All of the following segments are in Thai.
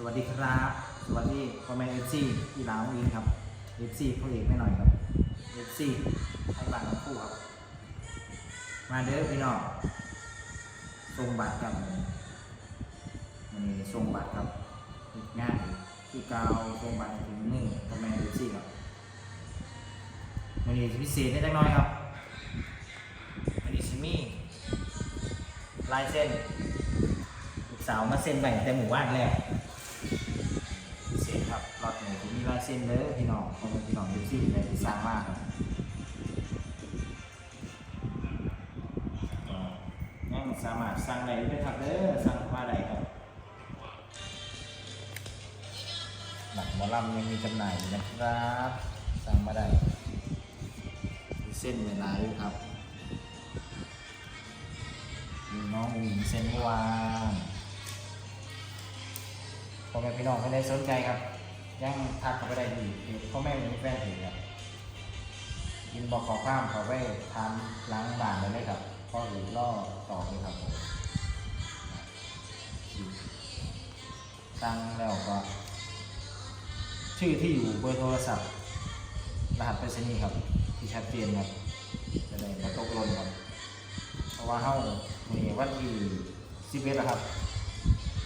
สวัสดีครับ สวัสดีพ่อแม่เอฟซีที่ลาวอินครับเอฟซีพ่อเอกไม่หน่อยครับเอฟซีให้บ้านทั้งคู่ครับ มาเด้อพี่น้องส่งบัตรครับมันนี้ส่งบัตรครับอีกงานที่กาวส่งบัตรถึงนี่พ่อแม่เอฟซีครับมันนี้พิเศษได้จักน้อยครับมันนี้ซิมี่ลายเส้นลูกสาวมาเซ็นแบ่งแต่หมู่บ้านแล้ว เซ็นเลยพี่น้องของพี่น้องยูซี่ในที่สร้างมากครับก็ยังสามารถสั่งได้ด้วยครับเด้อสั่งมาได้ครับหนักหมอลำยังมีจำหน่ายนะครับสั่งมาได้เส้นเวลาด้วยครับน้องหญิงเซนวานพ่อแม่พี่น้องไม่ได้สนใจครับ ยังทักเขาไปได้ดีเพจพ่อแม่มีแฟนเพจครับยินบอกขอข้ามเขาไปทำล้างบ้านเลยเลยครับพ่อหรือล่อต่อเลยครับผมตั้งแล้วก็ ชื่อที่อยู่เบอร์โทรศัพท์ รหัสไปรษณีย์ครับ ที่ชัดเจนครับจะได้มาตกลนครับเพราะว่าเฮามีวันที่สิบเอ็ดแล้วครับ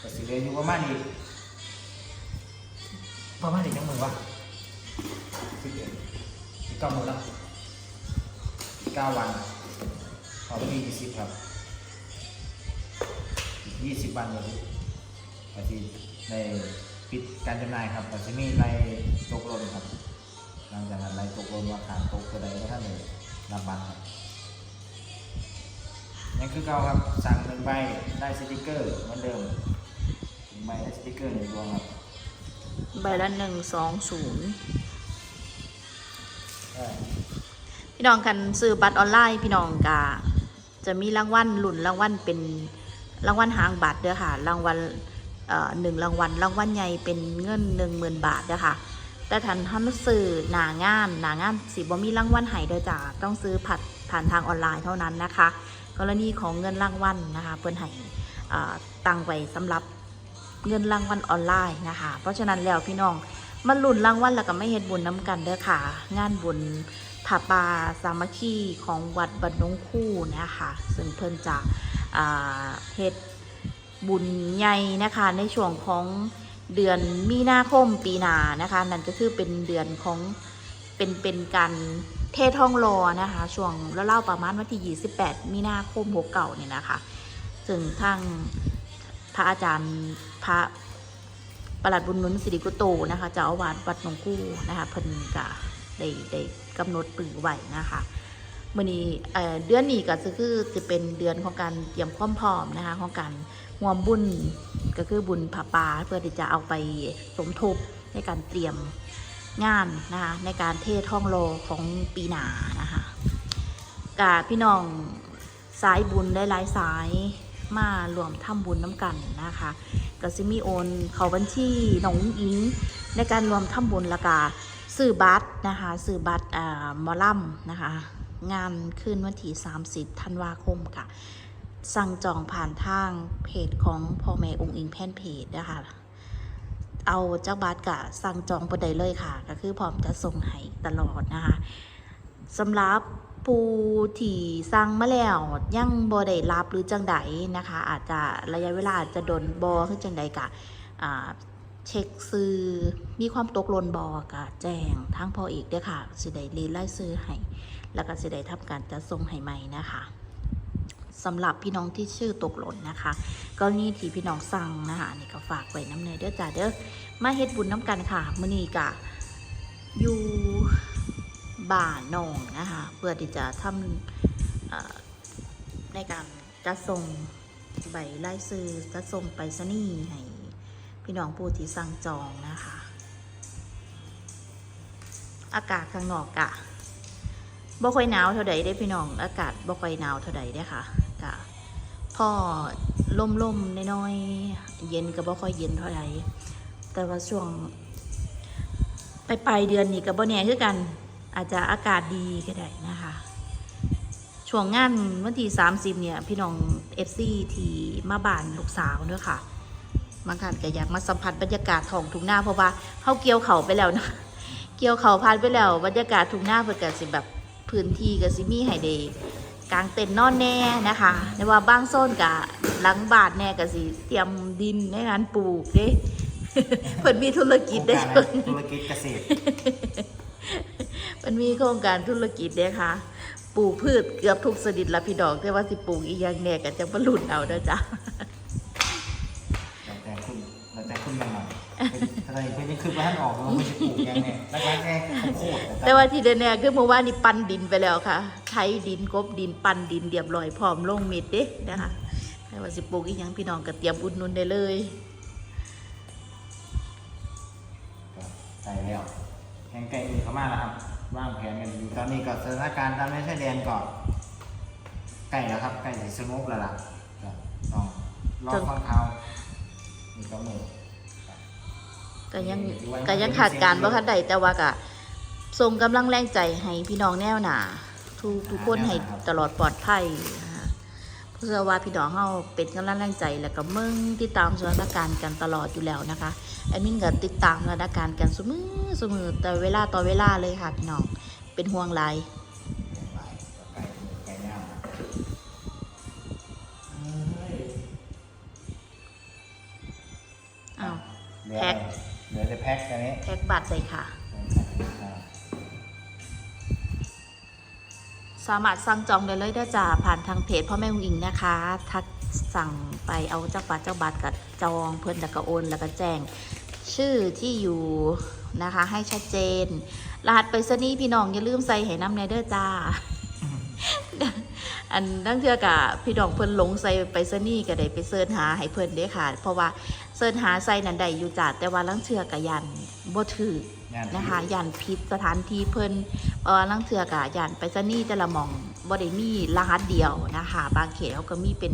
ก็สิเหลืออยู่ประมาณอีก ประมาณอีกจังมือวะสิบเอ็ดอีกเก้ามือแล้วอีกเก้าวันขอวันที่ยี่สิบครับอีกยี่สิบวันเลยก็ที่ในปิดการจำหน่ายครับก็จะมีไล่ตกหล่นครับ หลังจากนั้นไล่ตกหล่นว่าขาดตกตัวใดก็ท่านเลยรับบัตรครับยังคือเก่าครับสั่งหนึ่งใบได้สติกเกอร์เหมือนเดิมหนึ่งใบได้สติกเกอร์หนึ่งดวงครับ ใบละหนึ่งสองศูนย์พี่น้องกันซื้อบัตรออนไลน์พี่น้องกาจะมีรางวัลหลุนรางวัลเป็นรางวัลหางบัตรเด้อค่ะ รางวัลหนึ่งรางวัลรางวัลใหญ่เป็นเงินหนึ่งหมื่นบาทเด้อค่ะ แต่ทันท่านซื้อหนางานหนางานสิบ่มีรางวัลให้เด้อจ้าต้องซื้อผัดผ่านทางออนไลน์เท่านั้นนะคะ กรณีของเงินรางวัลนะคะเพิ่นให้ตังไว้สำหรับ เงินรางวัลออนไลน์นะคะ เพราะฉะนั้นแล้วพี่น้องมาลุ้นรางวัลแล้วก็ไม่เฮ็ดบุญน้ำกันเด้อค่ะ งานบุญผาปาสามัคคีของวัดบันดงคู่นะคะซึ่งเพิ่นจะเฮ็ดบุญใหญ่นะคะในช่วงของเดือนมีนาคมปีหน้านะคะ นั่นก็คือเป็นเดือนของเป็นเป็นการเทศท่องรอนะคะ ช่วงเล่าๆประมาณวันที่ 28 มีนาคมหกเก่าเนี่ยนะคะซึ่งทางพระอาจารย์ พระประหลัดบุญนุนสิริกุโตนะคะเจ้าอาวาสวัดหนองกู้นะคะเพิ่นกะได้ได้กำหนดปือไว้นะคะมื่อนี้เดือนนี้ก็คือจะเป็นเดือนของการเตรียมความพร้อมนะคะของการห่วมบุญก็คือบุญผาปาเพื่อที่จะเอาไปสมทบในการเตรียมงานนะคะในการเทศท่องโลของปีหนานะคะกาพี่น้องสายบุญได้หลายสายมารวมทำบุญน้ำกันนะคะก็จะมีโอนเขาบัญชีหนองอิง ในการรวมทำบุญละกาสื่อบัตรนะคะสื่อบัตรอ่ามอลัมนะคะ งานขึ้นวันที่30ธันวาคมค่ะ สั่งจองผ่านทางเพจของพ่อแม่องค์อิงแพนเพจนะคะเอาเจ้าบัตรกะสั่งจองไปได้เลยค่ะ ก็คือพร้อมจะส่งให้ตลอดนะคะสำหรับ ผู้ที่สั่งมาแล้วยังบ่ได้รับหรือจังใดนะคะ อาจจะระยะเวลาอาจจะโดนบอขึ้นจังใดกะเช็คซื้อมีความตกหล่นบอกะแจ้งทางพอเอกเด้อค่ะสิได้รีไล่ซื้อให้แล้วก็สิได้ทำการจัดส่งให้ใหม่นะคะสำหรับพี่น้องที่ชื่อตกหล่นนะคะกรณีที่พี่น้องสั่งนะคะนนี่ก็ฝากไว้น้ำเนยเด้อจ้าเด้อมาเฮ็ดบุญน้ำกันค่ะมื้อนี้กะอยู่ บ้านนองนะคะเพื่อที่จะทำในการจัดส่งใบไล่ซื้อจัดส่งไปรษณีย์ให้พี่น้องผู้ที่สั่งจองนะคะ อากาศข้างนอกกะบ่ค่อยหนาวเท่าใดได้พี่น้องอากาศบ่ค่อยหนาวเท่าใดได้ค่ะกะพ่อลมลมน้อยๆเย็นก็บ่ค่อยเย็นเท่าใดแต่ว่าช่วงไปปลายเดือนนี้ก็บ่แน่คือกัน อาจจะอากาศดีก็ได้นะคะ ช่วงงานวันที่30 เนี่ย พี่น้อง FC ที่มาบ้านลูกสาวด้อค่ะบางท่านก็อยากมาสัมผัสบรรยากาศท้องทุ่งนาเพราะว่าเขาเกี่ยวเขาไปแล้วนะเกี่ยวเขาผ่านไปแล้วบรรยากาศทุ่งนาเพิ่นก็สิแบบพื้นที่ก็สิมีให้ได้กางเต็นท์นอนแน่นะคะในว่าบ้างโซนก็หลังบาทแน่ก็สิเตรียมดินในการปลูกเด้เพิ่นมีธุรกิจได้เพิ่งนการธุรกิจเกษตร มันมีโครงการธุรกิจเด้ค่ะ ปลูกพืชเกือบทุกชนิดละพี่ดอกแต่ว่าสิปลูกอีกอย่างแน่ก็จะบรรลุนเอาเด้อจ้ะเราแต่คุณเราแต่คุณยังหน่อยเป็นอะไรเพื่อนยังคือว่าท่านออกเราไม่ใช่ปลูกยังไงแล้วก็แค่ข้าวโพดแต่ว่าที่แน่ๆคือเมื่อวานนี้ปั้นดินไปแล้วค่ะไถดินกบดินปั้นดินเรียบร้อยพร้อมลงเม็ดเด้นะคะแต่ว่าสิปลูกอีกอย่างพี่น้องก็เตรียมอุดหนุนได้เลย งไก่อื่นเข้ามาแล้วครับวางแผนกันอยู่ตอนนี้ก็สถานการณ์ตามไม่ใช่แดนก่อนใกล้แล้วครับใกล้จะสงบแล้วล่ะก็ต้องรอฟังข่าวนี่ก็มือก็ยังก็ยังขาดการบ่คันใดแต่ว่าก็ส่งกำลังแรงใจให้พี่น้องแนวหนาทุกทุกคนให้ตลอดปลอดภัยนะคะ เพราะว่าพี่น้องเฮาเป็นกำลังแรงใจแล้วก็มึงติดตามสถานการณ์กันตลอดอยู่แล้วนะคะแอดมินก็ติดตามสถานการณ์กันเสมอเสมอแต่เวลาต่อเวลาเลยค่ะพี่น้องเป็นห่วงหลายไก่ไก่ย่างอ้าวเหลือแพ็คเหลือแต่แพ็คอันนี้แพ็กบัตรเลยค่ะ สามารถสั่งจองได้เลยได้จ้าผ่านทางเพจพ่อแม่อุ้งอิงนะคะ ทักสั่งไปเอาเจ้าบัตรเจ้าบัตรกับจองเพื่อนแล้วก็โอนแล้วก็แจ้ง ชื่อที่อยู่นะคะ ให้ชัดเจน รหัสไปรษณีย์พี่น้องอย่าลืมใส่ให้น้ำในเด้อจ้า อันนั่งเทือกะพี่น้องเพิ่นหลงใส่ไปรษณีย์ก็ได้ไปเสิร์ชหาให้เพิ่นเด้ค่ะ เพราะว่าเสิร์ชหาใส่นันใดอยู่จ้าแต่ว่าลังเทือกะยันบ่ถือ นะคะย่านพิษสถานที่เพิ่นเออลังเทือกะย่านไปซะนี่แต่ละหมองบ่ได้มีรหัสเดียวนะคะ บางเขตเขาก็มีเป็น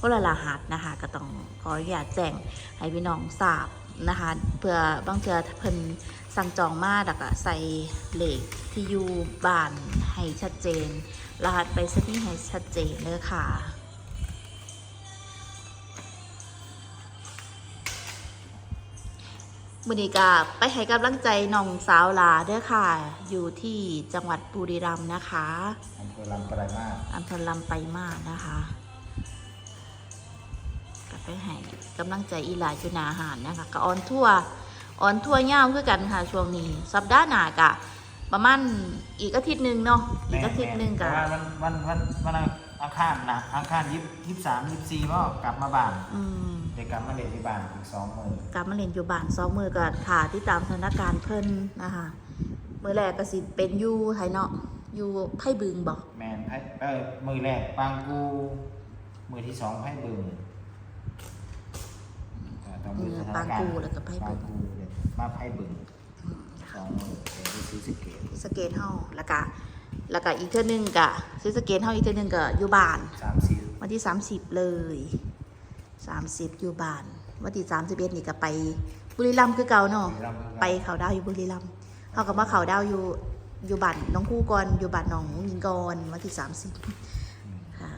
คนละรหัสนะคะ ก็ต้องขออนุญาตแจ้งให้พี่น้องทราบนะคะเพื่อบางเทือเพิ่นสั่งจองมาแล้วก็ใส่เลขที่อยู่บ้านให้ชัดเจน รหัสไปซะนี่ให้ชัดเจนเลยค่ะ มือนี้ก็ไปให้กำลังใจน้องสาวหลาเด้อค่ะ อยู่ที่จังหวัดบุรีรัมย์นะคะอำเภอลำปลายมาสอำเภอลำไปลายมาศนะคะก็ไปให้กำลังใจอีหลาจุนาอาหารนะคะก็ออนทั่วออนทั่วเง่าวคือกันค่ะช่วงนี้ สัปดาห์หน้ากะ ประมาณอีกอาทิตย์หนึ่งเนาะอีกอาทิตย์หนึ่งแต่กะว่าวันวันวันวันอังคารนะอังคารยี่สิบสามยี่สิบสี่ก็กลับมาบ้าน อืมเด็ กกลับมาเล่นที่บ้านอีกสองมื้อกลับมาเล่นอยู่บ้านสองมือก็ค่ะที่ตามสถานการณ์เพิ่นนะคะมือแรกก็สิเป็นอยู่ไทยเนาะอยู่ไพ่บึงบอกแมนไพ่เออมือแรกปางกู มือที่สองไพ่บึงอ่าต้องมืดูอสถนปางรณ์กูแล้วก็ไพ่ปาบึงงกูเนี่ยมาไพ่บึงสองมือเดี๋ยวไปซื้อสเกตสเกตเฮาแล้วก็แล้วก็อีกเทื่อนึงก็ซื้อสเกตเฮาอีกเทื่อนึงก็อยู่บ้านสามสี่วันที่30เลย 30 อยู่บ้านวันที่31นี่ก็ไปบุรีรัมย์คือเก่าเนาะรำไปเขาดาวอยู่บุรีรัมย์เขาก็มาเขาดาวอยู่อยู่บ้านน้องคู่ก่อนอยู่บ้านน้องยิงก่อนวันที่30ค่ะ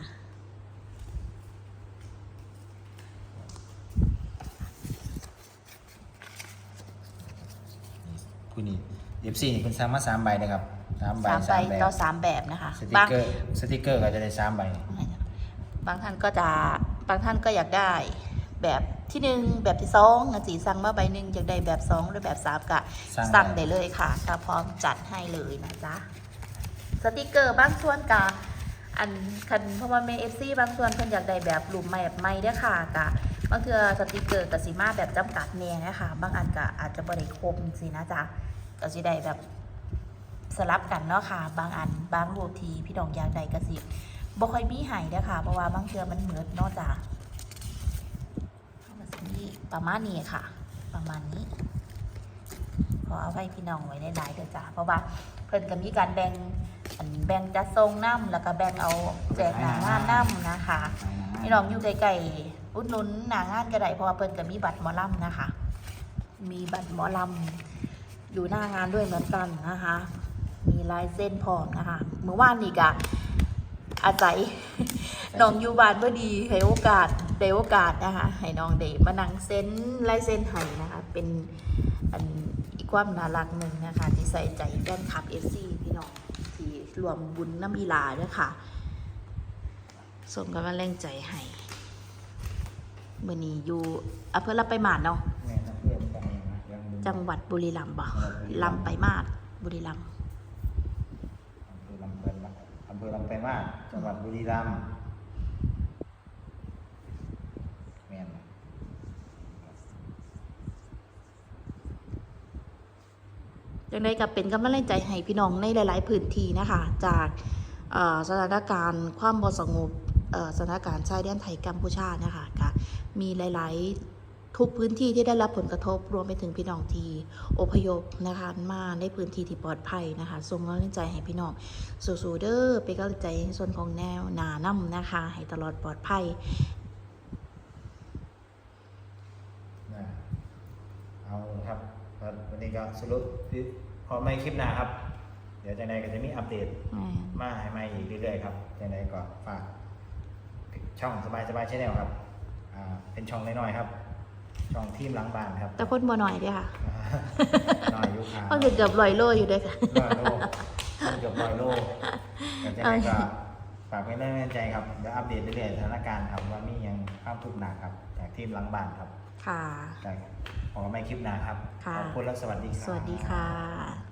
คุณนี่เอฟซีนี่คุณสามารถสามใบนะครับสามใบสามใบสามแบบต่อสามแบบนะคะสติกบางเกอร์สติกเกอร์ก็จะได้สามใบ บางท่านก็จะ บางท่านก็อยากได้แบบที่หนึ่งแบบที่สองนะจีสั่งมาใบหนึ่งอยากได้แบบสองหรือแบบสามก็สั่งได้เลยค่ะถ้าพร้อมจัดให้เลยนะจ๊ะสติกเกอร์บางส่วนกะอันคันเพราะว่าเมเอฟซีบางส่วนเพิ่นอยากได้แบบรูปใหม่แบบใหม่เด้อค่ะกะบางเทือสติกเกอร์กับสีมาแบบจำกัดแน่นะคะบางอันก็อาจจะบ่ได้ครบสินะจ๊ะก็สิได้แบบสลับกันเนาะค่ะ บางอันบางรูปทีพี่ดองอยากได้ก็สิบ่ ค่อยมีหายนะคะเพราะว่าบางเทือมันเหมือนนอกจากนี่ประมาณนี้ค่ะ ประมาณนี้ขอเอาไว้พี่น้องไว้ได้หลายเด้อจ้าเพราะว่าเพิ่นก็มีการแบ่งอันแบ่งจัดทรงน้ำแล้วก็แบ่งเอาแจกหนางานน้ำนะคะพี่น้องอยู่ไกลๆอุดหนุนหนางานก็ได้เพราะว่าเพิ่นก็มีบัตรหมอลำนะคะ มีบัตรหมอลำอยู่หน้างานด้วยเหมือนกันนะคะ มีลายเส้นพร้อมนะคะเมื่อวานนี้ก็ อาศัยน้องอยู่บ้านพอดีให้โอกาสได้โอกาสนะคะให้น้องเดมานั่งเซ็นลายเซ็นให้นะคะ เป็นอันอีกความน่ารักหนึ่งนะคะ ที่ใส่ใจแฟนคลับเอซีพี่น้องที่รวมบุญน้ำอีหลาด้วยค่ะส่งกำลังแรงใจให้เมื่อนี้อยู่อำเภอรับไปหมาดเนาะแม่น้ำเพื่อนกันเองนะยังดูจังหวัดบุรีรัมย์บ่จังหวัดบุรีรัมย์ลำไปมาดบุรีรัมย์ อำเภอลำเพิน อำเภอลำไปางมาศจังหวัดบุรีรัมย์แม่นยังได้กับเป็นกำลังใจให้พี่น้องในหลาย ๆ พื้นที่นะคะ จากสถานการณ์ความบ่สงบสถานการณ์ชายแดนไทยกัมพูชานะคะก็มีหลาย ๆ ทุกพื้นที่ที่ได้รับผลกระทบรวมไปถึงพี่น้องที่อพยพนะคะมาในพื้นที่ที่ปลอดภัยนะคะส่งกำลังใจให้พี่น้องสู้ๆเด้อเป็นกำลังใจในส่วนของแนวหนานํนะคะให้ตลอดปลอดภัยนะเอาครับครับวันนี้ก็สรุปคือพอไม่คลิปหน้าครับ เดี๋ยวจากไหนก็จะมีอัปเดตมาให้มาอีกเรื่อยๆครับยังไงก็ฝากช่องสบายสบายชแนลครับอ่าเป็นช่องน้อยๆครับ ช่องทีมหลังบ้านครับแต่คนบ่หน่อยเด้อค่ะน้อยอยุคาก็เกือบลอยโลอยู่เด้อค่ะร้อยโลเกือบร้อยโลแต่ยังไงก็ฝากไว้ในใจครับเดี๋ยวอัปเดตเรื่อยๆสถานการณ์ครับว่ามียังข้ามทุกหนักครับจากทีมหลังบ้านครับค่ะได้ขอไม่คลิปหนาครับค่ะ ขอบคุณและสวัสดีครับ สวัสดีค่ะ